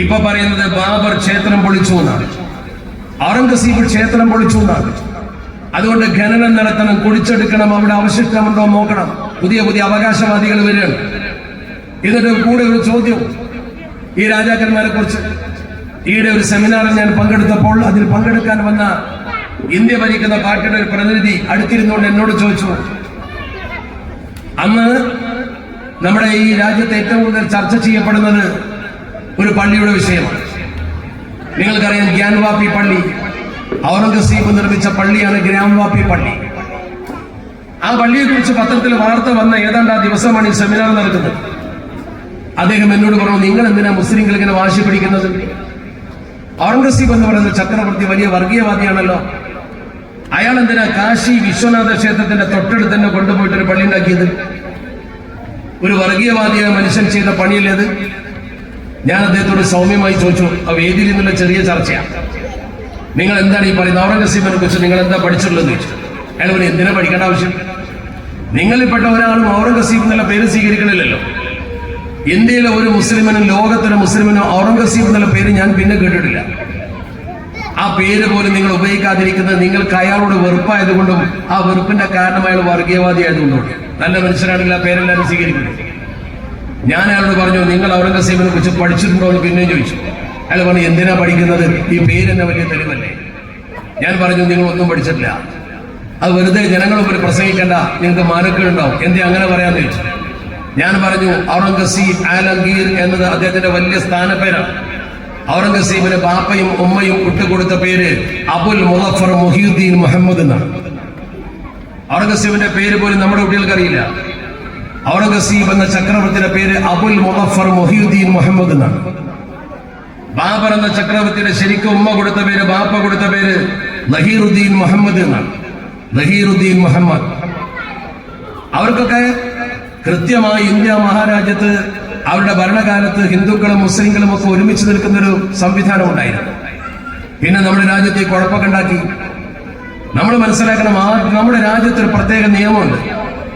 ഇപ്പൊ പറയുന്നത് ബാബർ ക്ഷേത്രം പൊളിച്ചു എന്നാണ്. ഔറംഗസീബ് ക്ഷേത്രം പൊളിച്ചു എന്നാണ്. അതുകൊണ്ട് ഖനനം നടത്തണം കുടിച്ചെടുക്കണം അവിടെ അവശിഷ്ടമുണ്ടോ നോക്കണം. പുതിയ പുതിയ അവകാശവാദികൾ വരികയാണ്. ഇതിന്റെ കൂടെ ഒരു ചോദ്യം. ഈ രാജാക്കന്മാരെ കുറിച്ച് ഈയിടെ ഒരു സെമിനാറിൽ ഞാൻ പങ്കെടുത്തപ്പോൾ അതിൽ പങ്കെടുക്കാൻ വന്ന ഇന്ത്യ ഭരിക്കുന്ന പാർട്ടിയുടെ ഒരു പ്രതിനിധി അടുത്തിരുന്നുകൊണ്ട് എന്നോട് ചോദിച്ചു. അന്ന് നമ്മുടെ ഈ രാജ്യത്ത് ഏറ്റവും കൂടുതൽ ചർച്ച ചെയ്യപ്പെടുന്നത് ഒരു പള്ളിയുടെ വിഷയമാണ്. നിങ്ങൾക്കറിയാം ഗ്യാൻവാപ്പി പള്ളി ഔറംഗസീബ് നിർമ്മിച്ച പള്ളിയാണ് ഗ്രാംവാപ്പി പള്ളി. ആ പള്ളിയെ കുറിച്ച് പത്രത്തിൽ വാർത്ത വന്ന ഏതാണ്ട് ആ ദിവസമാണ് ഈ സെമിനാർ നടക്കുന്നത്. അദ്ദേഹം എന്നോട് പറഞ്ഞു നിങ്ങൾ എന്തിനാ മുസ്ലിങ്ങൾ ഇങ്ങനെ വാശി പിടിക്കുന്നത്? ഔറംഗസീബ് എന്ന് പറയുന്ന ചക്രവർത്തി വലിയ വർഗീയവാദിയാണല്ലോ. അയാൾ എന്തിനാ കാശി വിശ്വനാഥ ക്ഷേത്രത്തിന്റെ തൊട്ടടുത്ത് തന്നെ കൊണ്ടുപോയിട്ട് ഒരു പള്ളി ഉണ്ടാക്കിയത്? ഒരു വർഗീയവാദിയായ മനുഷ്യൻ ചെയ്ത പണിയല്ലേ ഞാൻ അദ്ദേഹത്തോട് സൗമ്യമായി ചോദിച്ചു ആ വേദിയിൽ നിന്നുള്ള ചെറിയ ചർച്ചയാണ് നിങ്ങൾ എന്താണ് ഈ പറയുന്നത്? ഔറംഗസീബിനെ കുറിച്ച് നിങ്ങൾ എന്താ പഠിച്ചിട്ടുള്ളത് അയാൾ പറഞ്ഞു എന്തിനാ പഠിക്കേണ്ട ആവശ്യം? നിങ്ങളിൽപ്പെട്ട ഒരാളും ഔറംഗസീബ് എന്നുള്ള പേര് സ്വീകരിക്കണില്ലല്ലോ. ഇന്ത്യയിലെ ഒരു മുസ്ലിമിനും ലോകത്തിലെ മുസ്ലിമിനും ഔറംഗസീബ് എന്നുള്ള പേര് ഞാൻ പിന്നെ കേട്ടിട്ടില്ല. ആ പേര് പോലും നിങ്ങൾ ഉപയോഗിക്കാതിരിക്കുന്നത് നിങ്ങൾക്ക് അയാളോട് വെറുപ്പായതുകൊണ്ടും ആ വെറുപ്പിന്റെ കാരണം അയാൾ വർഗീയവാദി ആയതുകൊണ്ടും നല്ല മനുഷ്യരാണെങ്കിൽ ആ പേരെല്ലാവരും സ്വീകരിക്കുന്നത് ഞാൻ അയാളോട് പറഞ്ഞു നിങ്ങൾ ഔറംഗസീബിനെ കുറിച്ച് പഠിച്ചിട്ടുണ്ടോ? എന്ന് പിന്നെയും ചോദിച്ചു. അയാൾ പറഞ്ഞു എന്തിനാ പഠിക്കുന്നത്? ഈ പേര് എന്നെ വലിയ തെളിവല്ലേ? ഞാൻ പറഞ്ഞു നിങ്ങൾ ഒന്നും പഠിച്ചിട്ടില്ല. അത് വെറുതെ ജനങ്ങളെ ഒരു പ്രസംഗിക്കണ്ട. നിങ്ങൾക്ക് മാനക്കേടുണ്ടാവും. എന്തേ അങ്ങനെ പറയാന്ന് ചോദിച്ചു. ഞാൻ പറഞ്ഞു ഔറംഗസീബ് ആലംഗീർ എന്നത് അദ്ദേഹത്തിന്റെ വലിയ സ്ഥാനപ്പേരാണ്. ഔറംഗസീബിന് ബാപ്പയും ഉമ്മയും ഇട്ടുകൊടുത്ത പേര് അബുൽ മുഹഫർ മുഹീദ്ദീൻ മുഹമ്മദ് എന്നാണ്. ഔറംഗസീബിന്റെ പേര് പോലും നമ്മുടെ കുട്ടികൾക്ക് അറിയില്ല. ഔറംഗസീബ് എന്ന ചക്രവർത്തിയുടെ പേര് അബുൽ മുഹഫർ മുഹിയുദ്ദീൻ മുഹമ്മദ് എന്നാണ്. ബാബർ എന്ന ചക്രവർത്തിയുടെ ശരിക്കും ഉമ്മ കൊടുത്ത പേര് ബാപ്പ കൊടുത്ത പേര് ലഹീറുദ്ദീൻ മുഹമ്മദ് എന്നാണ്. ലഹീറുദ്ദീൻ മുഹമ്മദ്. അവർക്കൊക്കെ കൃത്യമായി ഇന്ത്യ മഹാരാജ്യത്ത് അവരുടെ ഭരണകാലത്ത് ഹിന്ദുക്കളും മുസ്ലിങ്ങളും ഒക്കെ ഒരുമിച്ച് നിൽക്കുന്ന ഒരു സംവിധാനം ഉണ്ടായിരുന്നു. പിന്നെ നമ്മുടെ രാജ്യത്ത് കുഴപ്പമൊക്കെ ഉണ്ടാക്കി. നമ്മൾ മനസ്സിലാക്കണം ആ നമ്മുടെ രാജ്യത്ത് ഒരു പ്രത്യേക നിയമമുണ്ട്.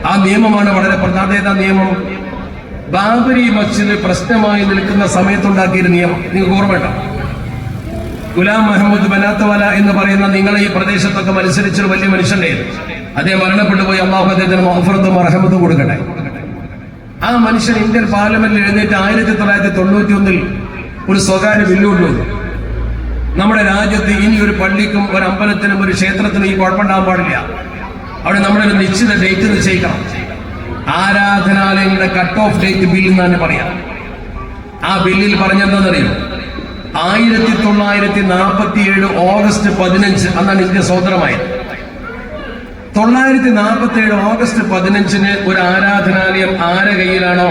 ആ നിയമമാണ് വളരെ പ്രധാനത നിയമം. ബാബരി മസ്ജിദ് പ്രശ്നമായി നിൽക്കുന്ന സമയത്തുണ്ടാക്കിയൊരു നിയമം. നിങ്ങൾക്ക് ഓർമ്മയുണ്ടോ? ഗുലാം മുഹമ്മദ് ബനാത്തവല എന്ന് പറയുന്ന നിങ്ങളെ ഈ പ്രദേശത്തൊക്കെ മത്സരിച്ചൊരു വലിയ മനുഷ്യന്റെ അദ്ദേഹം മരണപ്പെട്ടു പോയി. അള്ളാഹു അദ്ദേഹത്തിന് മഹഫറത്തും അർഹമത്തും കൊടുക്കട്ടെ. ആ മനുഷ്യൻ ഇന്ത്യൻ പാർലമെന്റിൽ എഴുന്നേറ്റ് ആയിരത്തി തൊള്ളായിരത്തി തൊണ്ണൂറ്റി ഒന്നിൽ ഒരു സ്വകാര്യ ബില്ല് കൊണ്ടുവന്നു നമ്മുടെ രാജ്യത്ത് ഇനി ഒരു പള്ളിക്കും ഒരു അമ്പലത്തിനും ഒരു ക്ഷേത്രത്തിനും ഈ കുഴപ്പമുണ്ടാകാൻ പാടില്ല. അവിടെ നമ്മളൊരു നിശ്ചിത ഡേറ്റ് നിശ്ചയിക്കണം. ആരാധനാലയങ്ങളുടെ കട്ട് ഓഫ് ഡേറ്റ് ബില്ല് എന്ന് തന്നെ പറയാം. ആ ബില്ലിൽ പറഞ്ഞെന്താണെന്നറിയോ? ആയിരത്തി തൊള്ളായിരത്തി നാൽപ്പത്തി ഏഴ് ഓഗസ്റ്റ് പതിനഞ്ച് അന്നാണ് ഇന്ത്യ സ്വതന്ത്രമായത് തൊള്ളായിരത്തി നാൽപ്പത്തി ഏഴ് ഓഗസ്റ്റ് പതിനഞ്ചിന് ഒരു ആരാധനാലയം ആരെ കയ്യിലാണോ?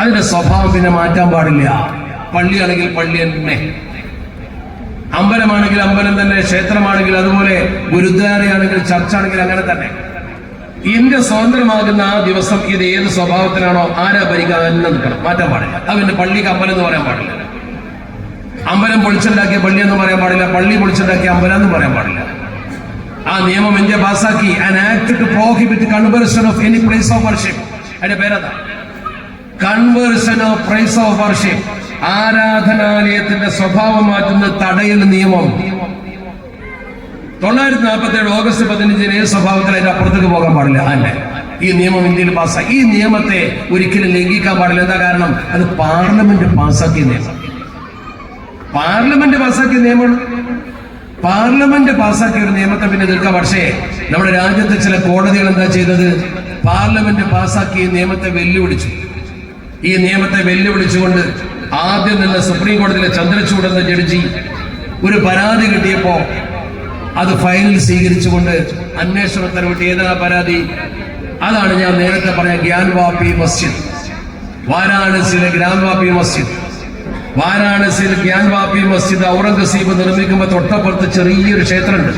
അതിന്റെ സ്വഭാവം പിന്നെ മാറ്റാൻ പാടില്ല. പള്ളിയാണെങ്കിൽ പള്ളി തന്നെ. അമ്പലമാണെങ്കിൽ അമ്പലം തന്നെ ക്ഷേത്രമാണെങ്കിൽ അതുപോലെ ഗുരുദ്വാരയാണെങ്കിൽ ചർച്ചാണെങ്കിൽ അങ്ങനെ തന്നെ. ഇന്ത്യ സ്വതന്ത്രമാകുന്ന ആ ദിവസം ഇത് ഏത് സ്വഭാവത്തിലാണോ ആരാ ഭരിക്കാൻ തന്നെ നിൽക്കണം മാറ്റാൻ പാടില്ല. അത് പിന്നെ പള്ളിക്ക് അമ്പലം എന്ന് പറയാൻ പാടില്ല. അമ്പലം പൊളിച്ചുണ്ടാക്കിയ പള്ളി എന്ന് പറയാൻ പാടില്ല. പള്ളി പൊളിച്ചുണ്ടാക്കിയ അമ്പലം എന്ന് പറയാൻ പാടില്ല. ആ നിയമം ഇന്ത്യ പാസാക്കി act prohibit conversion of any place of worship അതിന്റെ പേരതാ conversion of price of worship ആരാധനാലയത്തിന്റെ സ്വഭാവം മാറ്റുന്ന തടയൽ നിയമം. തൊള്ളായിരത്തി നാൽപ്പത്തി ഏഴ് ഓഗസ്റ്റ് പതിനഞ്ചിന് ഏത് സ്വഭാവത്തിൽ അതിന്റെ അപ്പുറത്തേക്ക് പോകാൻ പാടില്ല. അല്ലേ? ഈ നിയമം ഇന്ത്യയിൽ പാസ്സാക്കി ഈ നിയമത്തെ ഒരിക്കലും ലംഘിക്കാൻ പാടില്ല. എന്താ കാരണം? അത് പാർലമെന്റ് പാസ്സാക്കിയ നിയമം. പാർലമെന്റ് പാസ്സാക്കിയ നിയമമാണ്. പാർലമെന്റ് പാസ്സാക്കിയ ഒരു നിയമത്തെ പിന്നെ എതിർക്കാം. പക്ഷേ നമ്മുടെ രാജ്യത്തെ ചില കോടതികൾ എന്താ ചെയ്തത്? പാർലമെന്റ് പാസ്സാക്കിയ നിയമത്തെ വെല്ലുവിളിച്ചു. ഈ നിയമത്തെ വെല്ലുവിളിച്ചുകൊണ്ട് ആദ്യം നിന്ന് സുപ്രീം കോടതിയിലെ ചന്ദ്രചൂഡ് എന്ന ജഡ്ജി ഒരു പരാതി കിട്ടിയപ്പോ അത് ഫയലിൽ സ്വീകരിച്ചുകൊണ്ട് അന്വേഷണത്തിന് വിട്ട് ഏതാ പരാതി? അതാണ് ഞാൻ നേരത്തെ പറഞ്ഞ ഗ്യാൻവാപ്പി മസ്ജിദ്. വാരാണസിയിലെ ഗ്രാൻവാപ്പി മസ്ജിദ്. വാരാണസിയിൽ ഗ്യാൻവാപ്പി മസ്ജിദ് ഔറംഗസീബ് നിർമ്മിക്കുമ്പോൾ തൊട്ടപ്പുറത്ത് ചെറിയൊരു ക്ഷേത്രമുണ്ട്.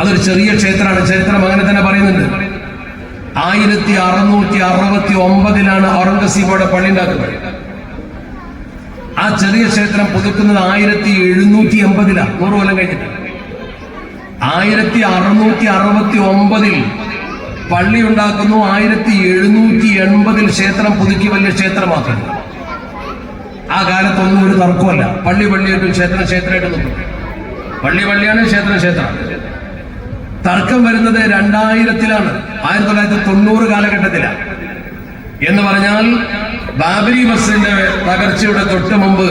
അതൊരു ചെറിയ ക്ഷേത്രമാണ്. ചരിത്രം അങ്ങനെ തന്നെ പറയുന്നുണ്ട്. ആയിരത്തി അറുന്നൂറ്റി അറുപത്തി ഒമ്പതിലാണ് ഔറംഗസീബോടെ പള്ളി ഉണ്ടാക്കുന്നത്. ആ ചെറിയ ക്ഷേത്രം പുതുക്കുന്നത് ആയിരത്തി എഴുന്നൂറ്റി എൺപതിലാണ്. നൂറ് കൊല്ലം കഴിഞ്ഞിട്ട്. ആയിരത്തി അറുന്നൂറ്റി അറുപത്തി ഒമ്പതിൽ പള്ളി ഉണ്ടാക്കുന്നു ആയിരത്തി എഴുന്നൂറ്റി എൺപതിൽ ക്ഷേത്രം പുതുക്കി വലിയ ക്ഷേത്രമാക്കുന്നു. ആ കാലത്തൊന്നും ഒരു തർക്കമല്ല പള്ളി പള്ളിയായിട്ട് ക്ഷേത്രം ക്ഷേത്രമായിട്ട് നിൽക്കും പള്ളി പള്ളിയാണ് ക്ഷേത്രം ക്ഷേത്രം. തർക്കം വരുന്നത് രണ്ടായിരത്തിലാണ്. ആയിരത്തി തൊള്ളായിരത്തി തൊണ്ണൂറ് കാലഘട്ടത്തിലാണ് എന്ന് പറഞ്ഞാൽ ബാബരി മസ്ജിദിന്റെ തകർച്ചയുടെ തൊട്ട് മുമ്പ്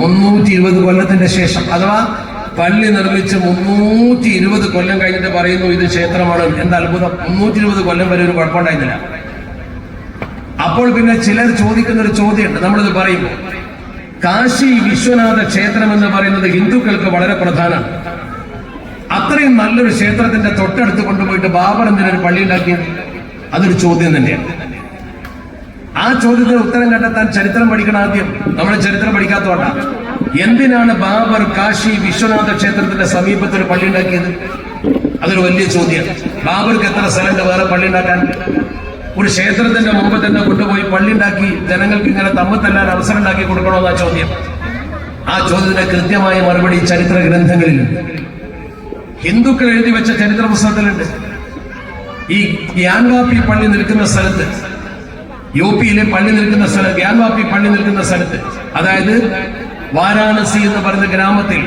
മുന്നൂറ്റി ഇരുപത് കൊല്ലത്തിന്റെ ശേഷം. അഥവാ പള്ളി നിർമ്മിച്ച് മുന്നൂറ്റി ഇരുപത് കൊല്ലം കഴിഞ്ഞിട്ട് പറയുന്നു ഇത് ക്ഷേത്രമാണ് എന്താ അത്ഭുതം. മുന്നൂറ്റി ഇരുപത് കൊല്ലം വരെ ഒരു കുഴപ്പമുണ്ടായിരുന്നില്ല. അപ്പോൾ പിന്നെ ചിലർ ചോദിക്കുന്ന ഒരു ചോദ്യമുണ്ട്. നമ്മളിത് പറയുമ്പോൾ കാശി വിശ്വനാഥ ക്ഷേത്രം എന്ന് പറയുന്നത് ഹിന്ദുക്കൾക്ക് വളരെ പ്രധാനമാണ്. അത്രയും നല്ലൊരു ക്ഷേത്രത്തിന്റെ തൊട്ടടുത്ത് കൊണ്ടുപോയിട്ട് ബാബർ എന്തിനൊരു പള്ളി ഉണ്ടാക്കിയത്? അതൊരു ചോദ്യം തന്നെയാണ്. ആ ചോദ്യത്തിന് ഉത്തരം കണ്ടെത്താൻ ചരിത്രം പഠിക്കണം ആദ്യം. നമ്മൾ ചരിത്രം പഠിക്കാത്തോണ്ട എന്തിനാണ് ബാബർ കാശി വിശ്വനാഥ ക്ഷേത്രത്തിന്റെ സമീപത്ത് ഒരു പള്ളി ഉണ്ടാക്കിയത്? അതൊരു വലിയ ചോദ്യം. ബാബർക്ക് എത്ര സ്ഥലമുണ്ട്? വേറെ പള്ളി ഉണ്ടാക്കാൻ? ഒരു ക്ഷേത്രത്തിന്റെ മുമ്പ് തന്നെ കൊണ്ടുപോയി പള്ളി ഉണ്ടാക്കി ജനങ്ങൾക്ക് ഇങ്ങനെ തമ്മിൽ തല്ലാൻ അവസരം ഉണ്ടാക്കി കൊടുക്കണമെന്നാ ചോദ്യം. ആ ചോദ്യത്തിന് കൃത്യമായ മറുപടി ചരിത്ര ഗ്രന്ഥങ്ങളിലുണ്ട്. ഹിന്ദുക്കൾ എഴുതി വെച്ച ചരിത്ര പുസ്തകത്തിലുണ്ട്. ഈ ഗ്യാൻവാപ്പി പള്ളി നിൽക്കുന്ന സ്ഥലത്ത് യു പിയിലെ പള്ളി നിൽക്കുന്ന സ്ഥലം ഗ്യാൻവാപ്പി പള്ളി നിൽക്കുന്ന സ്ഥലത്ത് അതായത് വാരാണസി എന്ന് പറയുന്ന ഗ്രാമത്തിൽ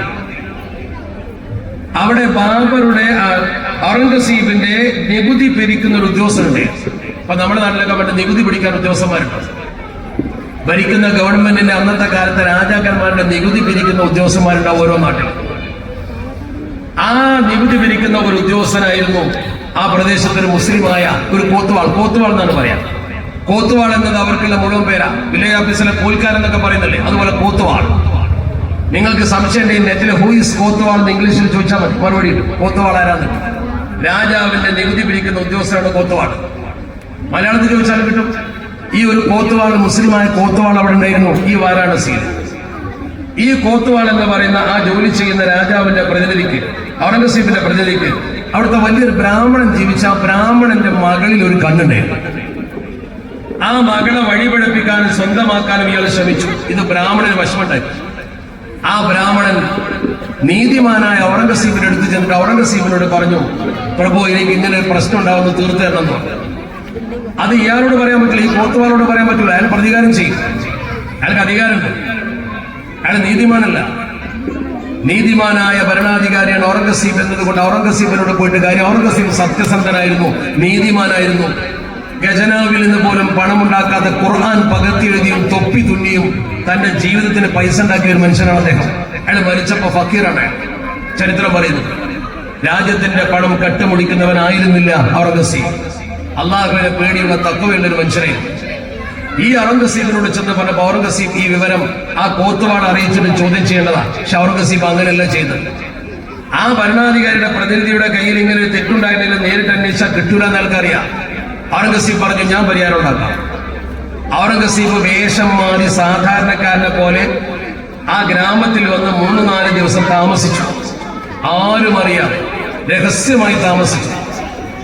അവിടെ ബാബറുടെ ഔറംഗസീബിന്റെ നികുതി പിരിക്കുന്ന ഒരു ഉദ്യോഗസ്ഥനുണ്ട്. അപ്പൊ നമ്മുടെ നാട്ടിലൊക്കെ പണ്ട് നികുതി പിടിക്കാൻ ഉദ്യോഗസ്ഥന്മാരുണ്ട്. ഭരിക്കുന്ന ഗവൺമെന്റിന്റെ അന്നത്തെ കാലത്തെ രാജാക്കന്മാരുടെ നികുതി പിരിക്കുന്ന ഉദ്യോഗസ്ഥന്മാരുണ്ടാവും ഓരോ നാട്ടിൽ ആ നികുതി പിരിക്കുന്ന ഒരു ഉദ്യോഗസ്ഥനായിരുന്നു ആ പ്രദേശത്ത് ഒരു മുസ്ലിമായ ഒരു കോത്തുവാൾ. കോത്തുവാൾ എന്നാണ് പറയാം. കോത്തുവാൾ എന്നത് അവർക്കുള്ള മുഴുവൻ പേരാ. വില്ലേജ് ഓഫീസിലെ കോൽക്കാരെന്നൊക്കെ പറയുന്നില്ലേ? അതുപോലെ കോത്തുവാൾ. നിങ്ങൾക്ക് സംശയം നെറ്റിൽ ഹൂ ഇസ് കോത്തുവാൾ എന്ന് ഇംഗ്ലീഷിൽ ചോദിച്ചാൽ മതി. മറുപടി. കോത്തുവാൾ ആരാന്ന് രാജാവിന്റെ നികുതി പിടിക്കുന്ന ഉദ്യോഗസ്ഥരാണ് കോത്തുവാൾ. മലയാളത്തിൽ ചോദിച്ചാൽ കിട്ടും. ഈ ഒരു കോത്തുവാൾ മുസ്ലിമായ കോത്തുവാൾ അവിടെ ഉണ്ടായിരുന്നു. ഈ വാരാണസിയിൽ. ഈ കോത്തുവാൾ എന്ന് പറയുന്ന ആ ജോലി ചെയ്യുന്ന രാജാവിന്റെ പ്രതിനിധിക്ക് ഔറംഗസീബിന്റെ പ്രതിനിധിക്ക് അവിടുത്തെ വലിയൊരു ബ്രാഹ്മണൻ ജീവിച്ച ആ ബ്രാഹ്മണന്റെ മകളിൽ ഒരു കണ്ണുണ്ടായിരുന്നു. ആ മകളെ വഴിപഴപ്പിക്കാനും സ്വന്തമാക്കാനും ഇയാൾ ശ്രമിച്ചു. ഇത് ബ്രാഹ്മണന് വശമുണ്ടായി ആ ബ്രാഹ്മണൻ നീതിമാനായ ഔറംഗസീബിന്റെ അടുത്ത് ചെന്നിട്ട് ഔറംഗസീബിനോട് പറഞ്ഞു പ്രഭു എനിക്ക് ഇങ്ങനെ ഒരു പ്രശ്നം ഉണ്ടാവുന്നു തീർത്തു തരണം അത് ഇയാളോട് പറയാൻ പറ്റില്ല ഈ കോത്തുവാളോട് പറയാൻ പറ്റില്ല. അയാൾ പ്രതികാരം ചെയ്യും. അയാൾക്ക് അധികാരമുണ്ട്. അയാൾ നീതിമാനല്ല. നീതിമാനായ ഭരണാധികാരിയാണ് ഔറംഗസീബ് എന്നതുകൊണ്ട് ഔറംഗസീബിനോട് പോയിട്ട് കാര്യം ഔറംഗസീബ് സത്യസന്ധനായിരുന്നു നീതിമാനായിരുന്നു. ഖജനാവിൽ നിന്ന് പോലും പണമുണ്ടാക്കാതെ ഖുർആൻ പകർത്തിയെഴുതിയും തൊപ്പി തുന്നിയും തന്റെ ജീവിതത്തിന് പൈസ ഉണ്ടാക്കിയ ഒരു മനുഷ്യനാണ് അദ്ദേഹം. അയാൾ മരിച്ചപ്പോ ഫക്കീറാണ് അയാൾ. ചരിത്രം പറയുന്നത് രാജ്യത്തിന്റെ പണം കെട്ടുമുടിക്കുന്നവനായിരുന്നില്ല ഔറംഗസീബ്. അള്ളാഹുവിനെ പേടിയുള്ള തക്കവയുള്ള ഒരു മനുഷ്യനെ. ഈ ഔറംഗസീബിനോട് ചെന്ന് പറഞ്ഞ ഔറംഗസീബ് ഈ വിവരം ആ കോത്തുവാട് അറിയിച്ചിട്ട് ചോദ്യം ചെയ്യേണ്ടതാണ് പക്ഷെ ഔറംഗസീബ് അങ്ങനെയല്ല ചെയ്തത്. ആ ഭരണാധികാരിയുടെ പ്രതിനിധിയുടെ കയ്യിൽ ഇങ്ങനെ ഒരു തെറ്റുണ്ടായിരുന്നില്ല നേരിട്ട് അന്വേഷിച്ചാൽ കിട്ടൂല എന്ന് ആൾക്കറിയാം ഔറംഗസീബ് പറഞ്ഞു ഞാൻ പരിഹാരം ഉണ്ടാക്കാം. ഔറംഗസീബ് വേഷം മാറി സാധാരണക്കാരനെ പോലെ ആ ഗ്രാമത്തിൽ വന്ന് മൂന്ന് നാല് ദിവസം താമസിച്ചു. ആരും അറിയാതെ രഹസ്യമായി താമസിച്ചു.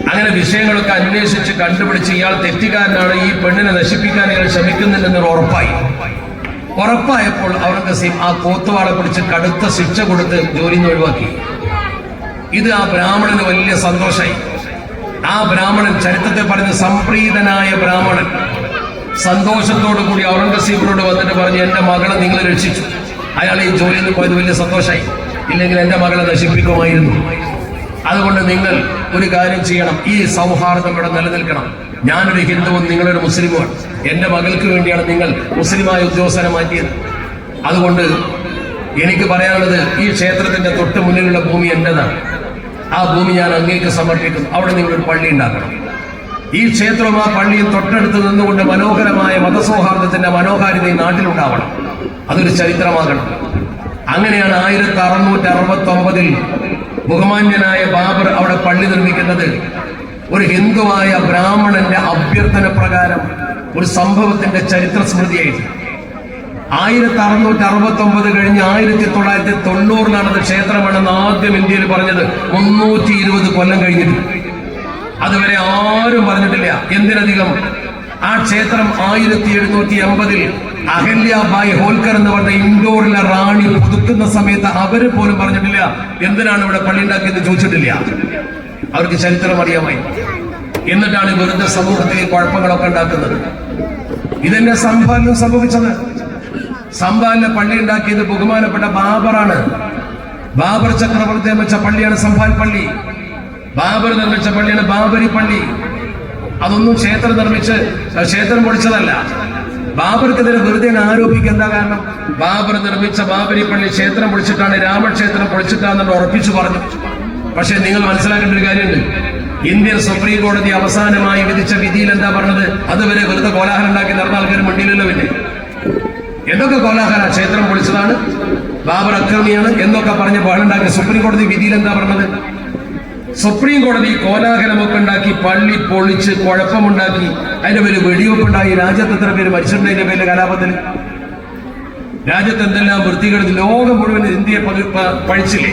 അങ്ങനെ വിഷയങ്ങളൊക്കെ അന്വേഷിച്ച് കണ്ടുപിടിച്ച് ഇയാൾ തെറ്റുകാരനാണ്. ഈ പെണ്ണിനെ നശിപ്പിക്കാൻ ഇയാൾ ശ്രമിക്കുന്നില്ലെന്നൊരു ഉറപ്പായി. ഉറപ്പായപ്പോൾ ഔറംഗസീബ് ആ കോത്തുവാളെ പിടിച്ച് കടുത്ത ശിക്ഷ കൊടുത്ത് ജോലി നിന്ന് ഒഴിവാക്കി. ഇത് ആ ബ്രാഹ്മണന് വലിയ സന്തോഷമായി. ആ ബ്രാഹ്മണൻ ചരിത്രത്തെ പറഞ്ഞ സംപ്രീതനായ ബ്രാഹ്മണൻ. സന്തോഷത്തോടു കൂടി ഔറംഗസീബിനോട് വന്നിട്ട് പറഞ്ഞു എന്റെ മകളെ നിങ്ങൾ രക്ഷിച്ചു. അയാൾ ഈ ജോലിയിൽ നിന്ന് പോയത് വലിയ സന്തോഷമായി ഇല്ലെങ്കിൽ എന്റെ മകളെ നശിപ്പിക്കുമായിരുന്നു. അതുകൊണ്ട് നിങ്ങൾ ഒരു കാര്യം ചെയ്യണം. ഈ സൗഹാർദ്ദം ഇവിടെ നിലനിൽക്കണം. ഞാനൊരു ഹിന്ദുവും നിങ്ങളൊരു മുസ്ലിമുമാണ്. എന്റെ മകൾക്ക് വേണ്ടിയാണ് നിങ്ങൾ മുസ്ലിമായ ഉദ്യോഗസ്ഥനെ മാറ്റിയത്. അതുകൊണ്ട് എനിക്ക് പറയാനുള്ളത് ഈ ക്ഷേത്രത്തിന്റെ തൊട്ട് മുന്നിലുള്ള ഭൂമി എന്റേതാണ്. ആ ഭൂമി ഞാൻ അങ്ങേക്ക് സമർപ്പിക്കും അവിടെ നിങ്ങളൊരു പള്ളി ഉണ്ടാക്കണം. ഈ ക്ഷേത്രവും ആ പള്ളിയും തൊട്ടടുത്ത് നിന്നുകൊണ്ട് മനോഹരമായ മതസൗഹാർദ്ദത്തിന്റെ മനോഹാരിത ഈ നാട്ടിലുണ്ടാവണം. അതൊരു ചരിത്രമാകണം. അങ്ങനെയാണ് ആയിരത്തി അറുന്നൂറ്റി അറുപത്തി ഒമ്പതിൽ ബഹുമാന്യനായ ബാബർ അവിടെ പള്ളി നിർമ്മിക്കുന്നത്. ഒരു ഹിന്ദുവായ ബ്രാഹ്മണന്റെ അഭ്യർത്ഥന പ്രകാരം ഒരു സംഭവത്തിന്റെ ചരിത്ര സ്മൃതിയായിട്ട് ആയിരത്തി അറുന്നൂറ്റി അറുപത്തി ഒമ്പത് കഴിഞ്ഞ് ആയിരത്തി തൊള്ളായിരത്തി തൊണ്ണൂറ് ക്ഷേത്രമാണെന്ന് ആദ്യം ഇന്ത്യയിൽ പറഞ്ഞത് മുന്നൂറ്റി ഇരുപത് കൊല്ലം കഴിഞ്ഞിട്ട്. അതുവരെ ആരും പറഞ്ഞിട്ടില്ല. എന്തിനധികം ആ ക്ഷേത്രം ആയിരത്തി എഴുന്നൂറ്റി എൺപതിൽ അഹല്യാബായ് ഹോൽക്കർ എന്ന് പറഞ്ഞ ഇൻഡോറിലെ റാണി പുതുക്കുന്ന സമയത്ത് അവർ പോലും പറഞ്ഞിട്ടില്ല. എന്തിനാണ് ഇവിടെ പള്ളി ഉണ്ടാക്കിയെന്ന് ചോദിച്ചിട്ടില്ല. അവർക്ക് ചരിത്രം അറിയാമായി. എന്നിട്ടാണ് വെറുതെ സമൂഹത്തിൽ കുഴപ്പങ്ങളൊക്കെ ഉണ്ടാക്കുന്നത്. ഇതെന്നെ സംഭവം സംഭവിച്ചത്. സംഭാലിലെ പള്ളി ഉണ്ടാക്കിയത് ബഹുമാനപ്പെട്ട ബാബറാണ്. ബാബർ ചക്രവർത്തി വെച്ച പള്ളിയാണ് സംഭാൽ പള്ളി. ബാബർ നിർമ്മിച്ച പള്ളിയാണ് ബാബരി പള്ളി. അതൊന്നും ക്ഷേത്രം നിർമ്മിച്ച് ക്ഷേത്രം പൊളിച്ചതല്ല ബാബർക്കെതിരെ വെറുതെ എന്താ കാരണം? ബാബർ നിർമ്മിച്ച ബാബരി പള്ളി ക്ഷേത്രം പൊളിച്ചിട്ടാണ് രാമക്ഷേത്രം പൊളിച്ചിട്ടാണെന്ന് ഉറപ്പിച്ചു പറഞ്ഞു. പക്ഷെ നിങ്ങൾ മനസ്സിലാക്കേണ്ട ഒരു കാര്യമുണ്ട്. ഇന്ത്യൻ സുപ്രീം കോടതി അവസാനമായി വിധിച്ച വിധിയിൽ എന്താ പറഞ്ഞത്? അതുവരെ വെറുതെ കോലാഹലം ഉണ്ടാക്കി നടന്ന ആൾക്കാർ മണ്ടിയിലല്ലോ പിന്നെ. എന്തൊക്കെ കോലാഹല? ക്ഷേത്രം പൊളിച്ചതാണ്. ബാബർ അക്രമിയാണ് എന്നൊക്കെ പറഞ്ഞ് ബഹളുണ്ടാക്കി സുപ്രീം കോടതി വിധിയിൽ എന്താ പറഞ്ഞത്? സുപ്രീം കോടതി കോലാഹലമൊക്കെ ഉണ്ടാക്കി പള്ളി പൊളിച്ച് കുഴപ്പമുണ്ടാക്കി. അതിന്റെ പേര് വെടിവെപ്പുണ്ടായി. രാജ്യത്ത് എത്ര പേര് മരിച്ചിട്ടുണ്ടതിന്റെ പേര് കലാപത്തിൽ? രാജ്യത്ത് എന്തെല്ലാം വൃത്തികേട് ലോകം മുഴുവൻ ഇന്ത്യയെ പഴിച്ചില്ലേ?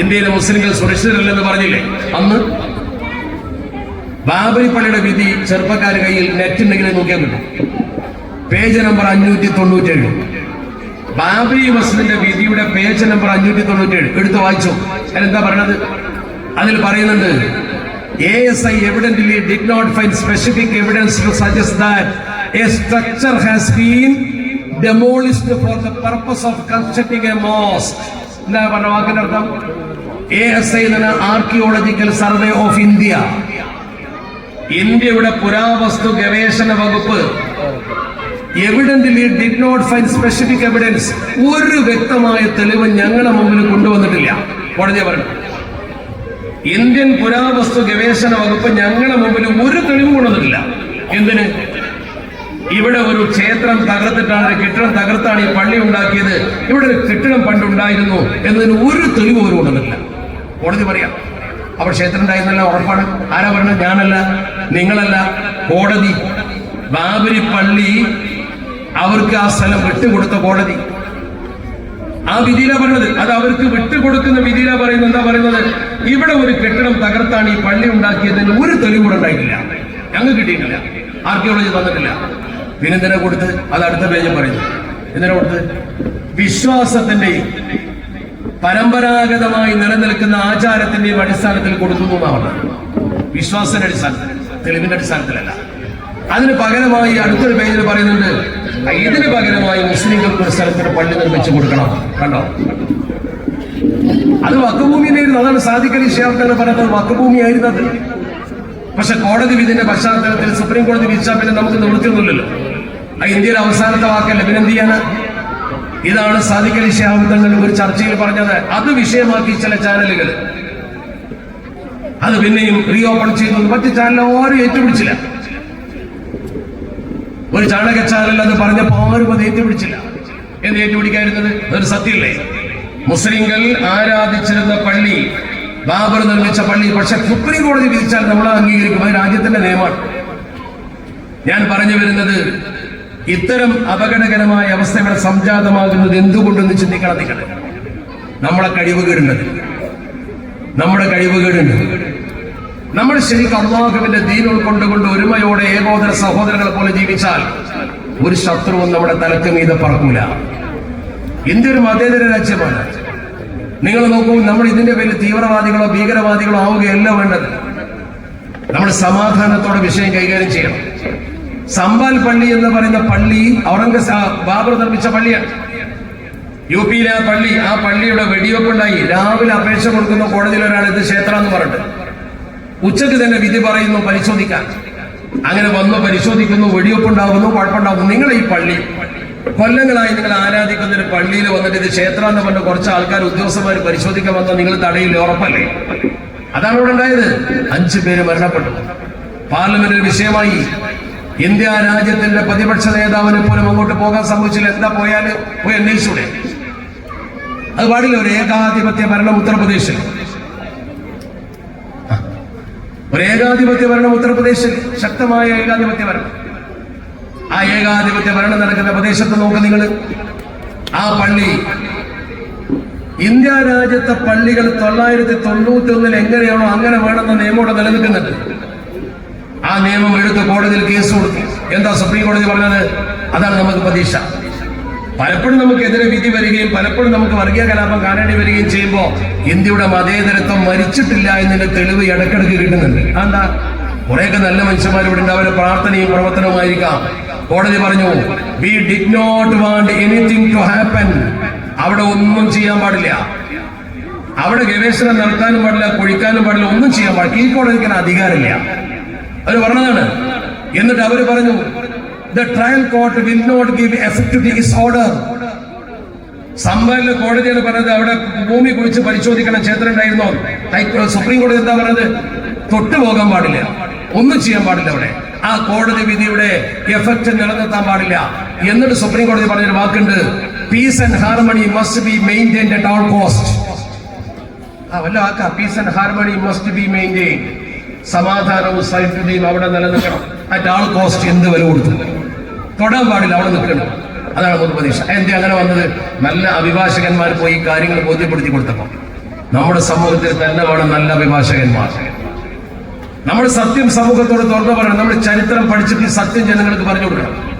ഇന്ത്യയിലെ മുസ്ലിങ്ങൾ സുരക്ഷിതരല്ലെന്ന് പറഞ്ഞില്ലേ? അന്ന്? ബാബരി പള്ളിയുടെ വിധി ചെറുപ്പക്കാരുടെ കയ്യിൽ നെറ്റ് ഉണ്ടെങ്കിൽ നോക്കിയാൽ കിട്ടും. പേജ് നമ്പർ അഞ്ഞൂറ്റി തൊണ്ണൂറ്റേഴ് ബാബരി മസ്ജിദിന്റെ വിധിയുടെ പേജ് നമ്പർ അഞ്ഞൂറ്റി തൊണ്ണൂറ്റേഴ് എടുത്ത് വായിച്ചു. അതിലെന്താ പറയണത്? അതിൽ പറയുന്നുണ്ട് A S I evidently did not find specific evidence to suggest that a structure has been demolished for the purpose of constructing a mosque എന്താ പറഞ്ഞ വാക്കിന്റെ അർത്ഥം? എ എസ് ഐ എന്ന ആർക്കിയോളജിക്കൽ സർവേ ഓഫ് ഇന്ത്യ ഇന്ത്യയുടെ പുരാവസ്തു ഗവേഷണ വകുപ്പ് evidently did not find specific evidence ഒരു വ്യക്തമായ തെളിവ് ഞങ്ങളുടെ മുമ്പിൽ കൊണ്ടുവന്നിട്ടില്ല. കോടതി പറഞ്ഞു. ഇന്ത്യൻ പുരാവസ്തു ഗവേഷണ വകുപ്പ് ഞങ്ങളുടെ മുമ്പിൽ ഒരു തെളിവ് എന്തിന്? ഇവിടെ ഒരു ക്ഷേത്രം തകർത്തിട്ടാണ് കെട്ടിടം തകർത്താണ് ഈ പള്ളി ഉണ്ടാക്കിയത്. ഇവിടെ ഒരു കെട്ടിടം പണ്ടുണ്ടായിരുന്നു എന്നതിന് ഒരു തെളിവ് പോലും കൊണ്ടുവന്നിട്ടില്ല കോടതി പറയാം. അപ്പോൾ ക്ഷേത്രം ഉണ്ടായിരുന്നല്ല ഉറപ്പാണ്. ആരാ പറഞ്ഞത്? ഞാനല്ല നിങ്ങളല്ല. കോടതി ബാബരി പള്ളി അവർക്ക് ആ സ്ഥലം വിട്ടുകൊടുത്ത കോടതി. ആ വിധിയിലാ പറഞ്ഞത്. അത് അവർക്ക് വിട്ടുകൊടുക്കുന്ന വിധിയിലാ പറയുന്നത്. എന്താ പറയുന്നത്? ഇവിടെ ഒരു കെട്ടിടം തകർത്താണ് ഈ പള്ളി ഉണ്ടാക്കിയതിന് ഒരു തെളിവ് കൂടെ ഉണ്ടായിട്ടില്ല. ഞങ്ങൾ കിട്ടിയിട്ടില്ല. ആർക്കിയോളജി തന്നിട്ടില്ല. പിന്നെ പിന്നെന്തിനാ കൊടുത്ത് അത് അടുത്ത പേജ് പറയുന്നു. എന്തിനാ കൊടുത്ത് വിശ്വാസത്തിന്റെ പരമ്പരാഗതമായി നിലനിൽക്കുന്ന ആചാരത്തിന്റെയും അടിസ്ഥാനത്തിൽ കൊടുക്കുന്നു എന്നാണ് വിശ്വാസത്തിന്റെ അടിസ്ഥാനത്തിൽ തെളിവിന്റെ അടിസ്ഥാനത്തിലല്ല. അതിന് പകരമായി അടുത്തൊരു പേജിൽ പറയുന്നുണ്ട് ഇതിന് പകരമായി മുസ്ലിങ്ങൾക്ക് ഒരു സ്ഥലത്തിന് പള്ളി നിർമ്മിച്ചു കൊടുക്കണം. കണ്ടോ? അത് വക്കഭൂമിയിലായിരുന്നു അതാണ് ഷേർത്തന്നെ പറയുന്നത് അത്. പക്ഷെ കോടതി വിധിന്റെ പശ്ചാത്തലത്തിൽ സുപ്രീം കോടതി വിധിച്ചാൽ പിന്നെ നമുക്ക് നിവൃത്തിയൊന്നുമില്ലല്ലോ. ആ ഇന്ത്യയിലെ അവസാനത്തെ വാക്കല്ല? പിന്നെ എന്ത് ചെയ്യാനാ? ഇതാണ് സാദിഖലി ഷിയാബ് തങ്ങൾ ഒരു ചർച്ചയിൽ പറഞ്ഞത്. അത് വിഷയമാക്കി ചില ചാനലുകൾ അത് പിന്നെയും റീ ഓപ്പൺ ചെയ്തു. മറ്റു ചാനൽ ആരും ഏറ്റുപിടിച്ചില്ല. ഒരു ചാണക ചാനൽ അത് പറഞ്ഞപ്പോ ആരും അത് ഏറ്റുപിടിച്ചില്ല. എന്ത് ഏറ്റുപിടിക്കായിരുന്നത് ഒരു സത്യമല്ലേ മുസ്ലിങ്ങൾ ആരാധിച്ചിരുന്ന പള്ളി ബാബർ നിർമ്മിച്ച പള്ളി പക്ഷെ സുപ്രീം കോടതി വിധിച്ചാൽ നമ്മൾ അംഗീകരിക്കും അത് രാജ്യത്തിന്റെ നിയമമാണ്. ഞാൻ പറഞ്ഞു വരുന്നത് ഇത്തരം അപകടകരമായ അവസ്ഥകൾ സംജാതമാകുന്നത് എന്തുകൊണ്ടെന്ന് ചിന്തിക്കണം നിങ്ങൾ. നമ്മളെ കഴിവുകേടുണ്ട് നമ്മുടെ കഴിവുകേടുണ്ട് നമ്മൾ ശരിക്കും അള്ളാഹുവിന്റെ ദീൻ ഉൾക്കൊണ്ടുകൊണ്ട് ഒരുമയോടെ ഏകോദര സഹോദരങ്ങളെ പോലെ ജീവിച്ചാൽ ഒരു ശത്രുവും നമ്മുടെ തലക്ക് മീതെ പറക്കൂല. ഇന്ത്യ ഒരു മതേതര രാജ്യമാണ്. നിങ്ങൾ നോക്കൂ നമ്മൾ ഇതിന്റെ പേരിൽ തീവ്രവാദികളോ ഭീകരവാദികളോ ആവുകയല്ല വേണ്ടത്. നമ്മൾ സമാധാനത്തോടെ വിഷയം കൈകാര്യം ചെയ്യണം. സമ്പാൽ പള്ളി എന്ന് പറയുന്ന പള്ളി ഔറംഗസേബ് ബാബർ നിർമ്മിച്ച പള്ളിയാണ്. യു പിയിലെ ആ പള്ളി ആ പള്ളിയുടെ വെടിവെപ്പുണ്ടായി രാവിലെ അപേക്ഷ കൊടുക്കുന്ന കോടതിയിൽ ഒരാൾ ഇത് ക്ഷേത്രം എന്ന് പറഞ്ഞിട്ട്. ഉച്ചയ്ക്ക് തന്നെ വിധി പറയുന്നു പരിശോധിക്കാൻ. അങ്ങനെ വന്നു പരിശോധിക്കുന്നു വെടിവെപ്പുണ്ടാകുന്നു കുഴപ്പമുണ്ടാകുന്നു. നിങ്ങൾ ഈ പള്ളി കൊല്ലങ്ങളായി നിങ്ങൾ ആരാധിക്കുന്ന ഒരു പള്ളിയിൽ വന്നിട്ട് ഇത് ക്ഷേത്രം എന്ന് പറഞ്ഞ കുറച്ച് ആൾക്കാർ ഉദ്യോഗസ്ഥന്മാർ പരിശോധിക്കാൻ വന്നാൽ നിങ്ങൾ തടയില്ല? ഉറപ്പല്ലേ? അതാണ് ഇവിടെ ഉണ്ടായത്. അഞ്ചു പേര് മരണപ്പെട്ടു. പാർലമെന്റിൽ വിഷയമായി. ഇന്ത്യ രാജ്യത്തിന്റെ പ്രതിപക്ഷ നേതാവിനെ പോലും അങ്ങോട്ട് പോകാൻ സംഭവിച്ചില്ല. എന്താ പോയാൽ പോയി അന്വേഷിച്ചൂടെ. അത് പാടില്ല. ഒരു ഏകാധിപത്യ ഭരണം ഉത്തർപ്രദേശിൽ. ഒരു ഏകാധിപത്യ ഭരണം ഉത്തർപ്രദേശിൽ. ശക്തമായ ഏകാധിപത്യ ഭരണം. ആ ഏകാധിപത്യ ഭരണം നടക്കുന്ന പ്രദേശത്ത് നോക്ക് നിങ്ങൾ ആ പള്ളി. ഇന്ത്യ രാജ്യത്തെ പള്ളികൾ തൊള്ളായിരത്തി തൊണ്ണൂറ്റി ഒന്നിൽ എങ്ങനെയാണോ അങ്ങനെ വേണമെന്ന നിയമം ഇവിടെ നിലനിൽക്കുന്നുണ്ട്. ആ നിയമം എടുത്ത് കോടതിയിൽ കേസ് കൊടുത്തു. എന്താ സുപ്രീം കോടതി പറഞ്ഞത്? അതാണ് നമുക്ക് പ്രതീക്ഷ. പലപ്പോഴും നമുക്കെതിരെ വിധി വരികയും പലപ്പോഴും നമുക്ക് വർഗീയ കലാപം കാണേണ്ടി വരികയും ചെയ്യുമ്പോൾ ഇന്ത്യയുടെ മതേതരത്വം മരിച്ചിട്ടില്ല എന്നതിന്റെ തെളിവ് ഇടക്കിടക്ക് കിട്ടുന്നുണ്ട്. അതെന്താ? കുറെയൊക്കെ നല്ല മനുഷ്യന്മാർ ഇവിടെ പ്രാർത്ഥനയും പ്രവർത്തനവുമായിരിക്കാം. കോടതി പറഞ്ഞു we did not want anything to happen അവിടെ ഒന്നും ചെയ്യാൻ പാടില്ല. അവിടെ ഗവേഷണം നടത്താനും പാടില്ല കുഴിക്കാനും പാടില്ല ഒന്നും ചെയ്യാൻ പാടില്ല. ഈ കോടതിക്ക് അധികാരമില്ല. അവർ പറഞ്ഞതാണ്. എന്നിട്ട് അവർ പറഞ്ഞു the trial court will not give effect to this order സംഭവത്തിലെ കോടതിയാണ് പറഞ്ഞത് അവിടെ ഭൂമി കുഴിച്ച് പരിശോധിക്കണം ക്ഷേത്രം ഉണ്ടായിരുന്നോ? സുപ്രീം കോടതി എന്താ പറഞ്ഞത്? തൊട്ടു പോകാൻ പാടില്ല. ഒന്നും ചെയ്യാൻ പാടില്ല അവിടെ. ആ കോടതി വിധിയുടെ എഫക്ട് നിലനിർത്താൻ പാടില്ല. എന്നിട്ട് സുപ്രീം കോടതി പറഞ്ഞൊരു വാക്കുണ്ട് peace and harmony must be maintained at all cost ആ വല്ല ആക്ക peace and harmony must be maintain സമാധാനവും സഹിഷ്ണുതയും അവിടെ നിലനിൽക്കണം. അറ്റ് ആൾ കോസ്റ്റ് എന്ത് വില കൊടുത്തു. തൊടാൻ പാടില്ല അവിടെ നിൽക്കണം. അതാണ് പൊതുപ്രതീക്ഷ എന്ത് അങ്ങനെ വന്നത്? നല്ല അഭിഭാഷകന്മാർ പോയി കാര്യങ്ങൾ ബോധ്യപ്പെടുത്തി കൊടുത്തപ്പോൾ നമ്മുടെ സമൂഹത്തിൽ തന്നെ വേണം നല്ല അഭിഭാഷകന്മാർ. നമ്മൾ സത്യം സമൂഹത്തോട് തുറന്നു പറയണം. നമ്മൾ ചരിത്രം പഠിച്ചിട്ട് സത്യം ജനങ്ങൾക്ക് പറഞ്ഞു കൊടുക്കണം.